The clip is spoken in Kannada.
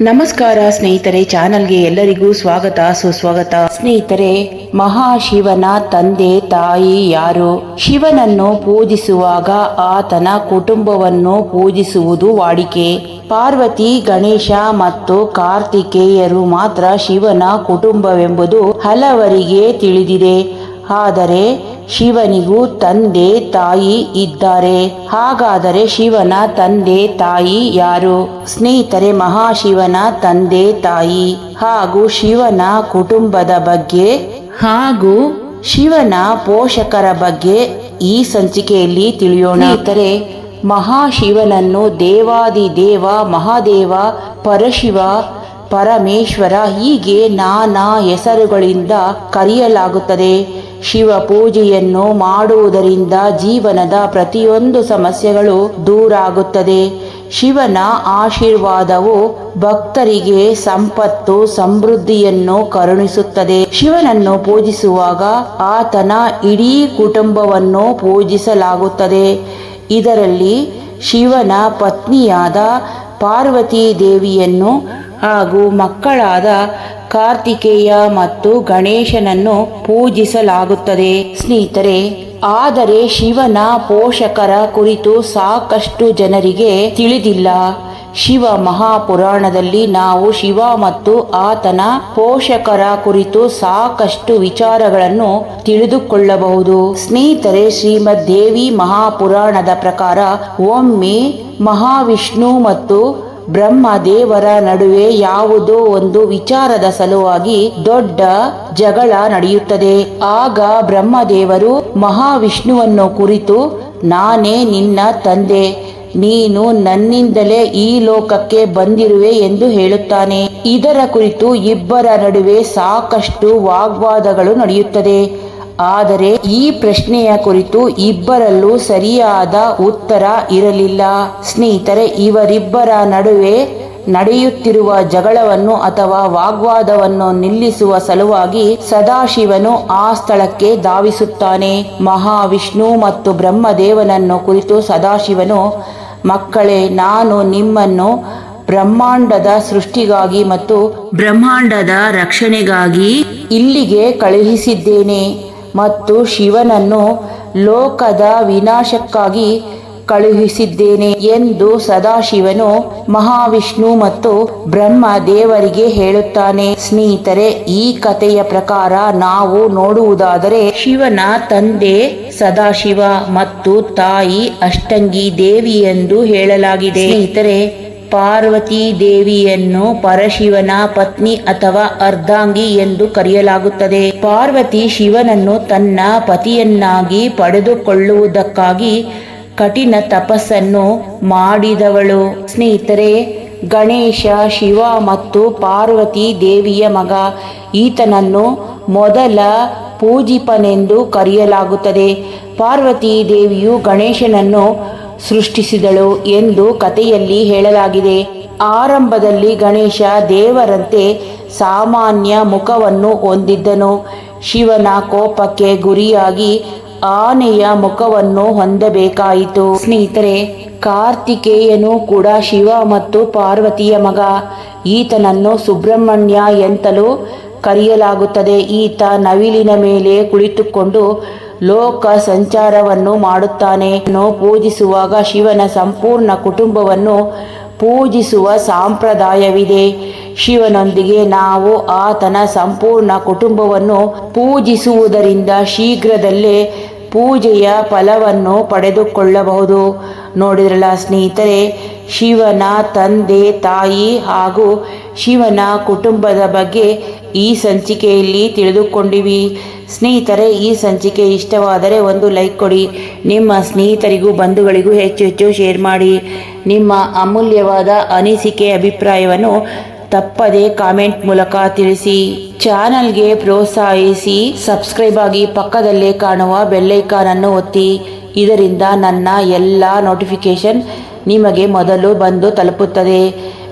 ನಮಸ್ಕಾರ ಸ್ನೇಹಿತರೆ, ಚಾನಲ್ಗೆ ಎಲ್ಲರಿಗೂ ಸ್ವಾಗತ, ಸುಸ್ವಾಗತ. ಸ್ನೇಹಿತರೆ, ಮಹಾಶಿವನ ತಂದೆ ತಾಯಿ ಯಾರು? ಶಿವನನ್ನು ಪೂಜಿಸುವಾಗ ಆತನ ಕುಟುಂಬವನ್ನು ಪೂಜಿಸುವುದು ವಾಡಿಕೆ. ಪಾರ್ವತಿ, ಗಣೇಶ ಮತ್ತು ಕಾರ್ತಿಕೇಯರು ಮಾತ್ರ ಶಿವನ ಕುಟುಂಬವೆಂಬುದು ಹಲವರಿಗೆ ತಿಳಿದಿದೆ. ಆದರೆ ಶಿವನಿಗೂ ತಂದೆ ತಾಯಿ ಇದ್ದಾರೆ. ಹಾಗಾದರೆ ಶಿವನ ತಂದೆ ತಾಯಿ ಯಾರು? ಸ್ನೇಹಿತರೆ, ಮಹಾಶಿವನ ತಂದೆ ತಾಯಿ ಹಾಗೂ ಶಿವನ ಕುಟುಂಬದ ಬಗ್ಗೆ ಹಾಗೂ ಶಿವನ ಪೋಷಕರ ಬಗ್ಗೆ ಈ ಸಂಚಿಕೆಯಲ್ಲಿ ತಿಳಿಯೋಣ. ಸ್ನೇಹಿತರೆ, ಮಹಾಶಿವನನ್ನು ದೇವಾದಿ ದೇವ, ಮಹಾದೇವ, ಪರಶಿವ, ಪರಮೇಶ್ವರ ಹೀಗೆ ನಾನಾ ಹೆಸರುಗಳಿಂದ ಕರೆಯಲಾಗುತ್ತದೆ. ಶಿವ ಪೂಜೆಯನ್ನು ಮಾಡುವುದರಿಂದ ಜೀವನದ ಪ್ರತಿಯೊಂದು ಸಮಸ್ಯೆಗಳು ದೂರಾಗುತ್ತದೆ. ಶಿವನ ಆಶೀರ್ವಾದವು ಭಕ್ತರಿಗೆ ಸಂಪತ್ತು, ಸಮೃದ್ಧಿಯನ್ನು ಕರುಣಿಸುತ್ತದೆ. ಶಿವನನ್ನು ಪೂಜಿಸುವಾಗ ಆತನ ಇಡೀ ಕುಟುಂಬವನ್ನು ಪೂಜಿಸಲಾಗುತ್ತದೆ. ಇದರಲ್ಲಿ ಶಿವನ ಪತ್ನಿಯಾದ ಪಾರ್ವತಿ ದೇವಿಯನ್ನು ಹಾಗೂ ಮಕ್ಕಳಾದ ಕಾರ್ತಿಕೇಯ ಮತ್ತು ಗಣೇಶನನ್ನು ಪೂಜಿಸಲಾಗುತ್ತದೆ. ಸ್ನೇಹಿತರೆ, ಆದರೆ ಶಿವನ ಪೋಷಕರ ಕುರಿತು ಸಾಕಷ್ಟು ಜನರಿಗೆ ತಿಳಿದಿಲ್ಲ. ಶಿವ ಮಹಾಪುರಾಣದಲ್ಲಿ ನಾವು ಶಿವ ಮತ್ತು ಆತನ ಪೋಷಕರ ಕುರಿತು ಸಾಕಷ್ಟು ವಿಚಾರಗಳನ್ನು ತಿಳಿದುಕೊಳ್ಳಬಹುದು. ಸ್ನೇಹಿತರೆ ಶ್ರೀಮದ್ ದೇವಿ ಮಹಾಪುರಾಣದ ಪ್ರಕಾರ ಒಮ್ಮೆ ಮಹಾವಿಷ್ಣು ಮತ್ತು ಬ್ರಹ್ಮ ದೇವರ ನಡುವೆ ಯಾವುದೋ ಒಂದು ವಿಚಾರದ ಸಲುವಾಗಿ ದೊಡ್ಡ ಜಗಳ ನಡೆಯುತ್ತದೆ. ಆಗ ಬ್ರಹ್ಮದೇವರು ಮಹಾವಿಷ್ಣುವನ್ನು ಕುರಿತು, ನಾನೇ ನಿನ್ನ ತಂದೆ ನೀನು ನನ್ನಿಂದಲೇ ಈ ಲೋಕಕ್ಕೆ ಬಂದಿರುವೆ ಎಂದು ಹೇಳುತ್ತಾನೆ. ಇದರ ಕುರಿತು ಇಬ್ಬರ ನಡುವೆ ಸಾಕಷ್ಟು ವಾಗ್ವಾದಗಳು ನಡೆಯುತ್ತದೆ. ಆದರೆ ಈ ಪ್ರಶ್ನೆಯ ಕುರಿತು ಇಬ್ಬರಲ್ಲೂ ಸರಿಯಾದ ಉತ್ತರ ಇರಲಿಲ್ಲ. ಸ್ನೇಹಿತರೆ, ಇವರಿಬ್ಬರ ನಡುವೆ ನಡೆಯುತ್ತಿರುವ ಜಗಳವನ್ನು ಅಥವಾ ವಾಗ್ವಾದವನ್ನು ನಿಲ್ಲಿಸುವ ಸಲುವಾಗಿ ಸದಾಶಿವನು ಆ ಸ್ಥಳಕ್ಕೆ ಧಾವಿಸುತ್ತಾನೆ. ಮಹಾವಿಷ್ಣು ಮತ್ತು ಬ್ರಹ್ಮದೇವನನ್ನು ಕುರಿತು ಸದಾಶಿವನು ಮಕ್ಕಳೇ ನಾನು ನಿಮ್ಮನ್ನು ಬ್ರಹ್ಮಾಂಡದ ಸೃಷ್ಟಿಗಾಗಿ ಮತ್ತು ಬ್ರಹ್ಮಾಂಡದ ರಕ್ಷಣೆಗಾಗಿ ಇಲ್ಲಿಗೆ ಕಳುಹಿಸಿದ್ದೇನೆ ಮತ್ತು ಶಿವನನ್ನು ಲೋಕದ ವಿನಾಶಕ್ಕಾಗಿ ಕಳುಹಿಸಿದ್ದೇನೆ ಎಂದು ಸದಾಶಿವನು ಮಹಾವಿಷ್ಣು ಮತ್ತು ಬ್ರಹ್ಮ ದೇವರಿಗೆ ಹೇಳುತ್ತಾನೆ. ಸ್ನೇಹಿತರೆ ಈ ಕಥೆಯ ಪ್ರಕಾರ ನಾವು ನೋಡುವುದಾದರೆ ಶಿವನ ತಂದೆ ಸದಾಶಿವ ಮತ್ತು ತಾಯಿ ಅಷ್ಟಂಗಿ ದೇವಿ ಎಂದು ಹೇಳಲಾಗಿದೆ. ಸ್ನೇಹಿತರೆ, ಪಾರ್ವತಿ ದೇವಿಯನ್ನು ಪರಶಿವನ ಪತ್ನಿ ಅಥವಾ ಅರ್ಧಾಂಗಿ ಎಂದು ಕರೆಯಲಾಗುತ್ತದೆ. ಪಾರ್ವತಿ ಶಿವನನ್ನು ತನ್ನ ಪತಿಯನ್ನಾಗಿ ಪಡೆದುಕೊಳ್ಳುವುದಕ್ಕಾಗಿ ಕಠಿಣ ತಪಸ್ಸನ್ನು ಮಾಡಿದವಳು. ಸ್ನೇಹಿತರೆ, ಗಣೇಶ, ಶಿವ ಮತ್ತು ಪಾರ್ವತಿ ದೇವಿಯ ಮಗ ಈತನನ್ನು ಮೊದಲ ಪೂಜಿಪನೆಂದು ಕರೆಯಲಾಗುತ್ತದೆ. ಪಾರ್ವತಿ ದೇವಿಯು ಗಣೇಶನನ್ನು ಸೃಷ್ಟಿಸಿದಳು ಎಂದು ಕಥೆಯಲ್ಲಿ ಹೇಳಲಾಗಿದೆ. ಆರಂಭದಲ್ಲಿ ಗಣೇಶ ದೇವರಂತೆ ಸಾಮಾನ್ಯ ಮುಖವನ್ನು ಹೊಂದಿದ್ದನು. ಶಿವನ ಕೋಪಕ್ಕೆ ಗುರಿಯಾಗಿ ಆನೆಯ ಮುಖವನ್ನು ಹೊಂದಬೇಕಾಯಿತು. ಸ್ನೇಹಿತರೆ, ಕಾರ್ತಿಕೇಯನು ಕೂಡ ಶಿವ ಮತ್ತು ಪಾರ್ವತಿಯ ಮಗ. ಈತನನ್ನು ಸುಬ್ರಹ್ಮಣ್ಯ ಎಂತಲೂ ಕರೆಯಲಾಗುತ್ತದೆ. ಈತ ನವಿಲಿನ ಮೇಲೆ ಕುಳಿತುಕೊಂಡು ಲೋಕ ಸಂಚಾರವನ್ನು ಮಾಡುತ್ತಾನೆ ಪೂಜಿಸುವಾಗ ಶಿವನ ಸಂಪೂರ್ಣ ಕುಟುಂಬವನ್ನು ಪೂಜಿಸುವ ಸಂಪ್ರದಾಯವಿದೆ. ಶಿವನೊಂದಿಗೆ ನಾವು ಆತನ ಸಂಪೂರ್ಣ ಕುಟುಂಬವನ್ನು ಪೂಜಿಸುವುದರಿಂದ ಶೀಘ್ರದಲ್ಲೇ ಪೂಜೆಯ ಫಲವನ್ನು ಪಡೆದುಕೊಳ್ಳಬಹುದು. ನೋಡಿದ್ರಲ್ಲ ಸ್ನೇಹಿತರೆ, ಶಿವನ ತಂದೆ ತಾಯಿ ಹಾಗೂ ಶಿವನ ಕುಟುಂಬದ ಬಗ್ಗೆ ಈ ಸಂಚಿಕೆಯಲ್ಲಿ ತಿಳಿದುಕೊಂಡಿವಿ. ಸ್ನೇಹಿತರೆ, ಈ ಸಂಚಿಕೆ ಇಷ್ಟವಾದರೆ ಒಂದು ಲೈಕ್ ಕೊಡಿ. ನಿಮ್ಮ ಸ್ನೇಹಿತರಿಗೂ, ಬಂಧುಗಳಿಗೂ ಹೆಚ್ಚು ಹೆಚ್ಚು ಶೇರ್ ಮಾಡಿ. ನಿಮ್ಮ ಅಮೂಲ್ಯವಾದ ಅನಿಸಿಕೆ ಅಭಿಪ್ರಾಯವನ್ನು ತಪ್ಪದೆ ಕಾಮೆಂಟ್ ಮೂಲಕ ತಿಳಿಸಿ. ಚಾನಲ್ಗೆ ಪ್ರೋತ್ಸಾಹಿಸಿ. ಸಬ್ಸ್ಕ್ರೈಬ್ ಆಗಿ ಪಕ್ಕದಲ್ಲೇ ಕಾಣುವ ಬೆಲ್ಲೈಕಾನ್ ಅನ್ನು ಒತ್ತಿ. ಇದರಿಂದ ನನ್ನ ಎಲ್ಲ ನೋಟಿಫಿಕೇಶನ್ ನಿಮಗೆ ಮೊದಲು ಬಂದು ತಲುಪುತ್ತದೆ.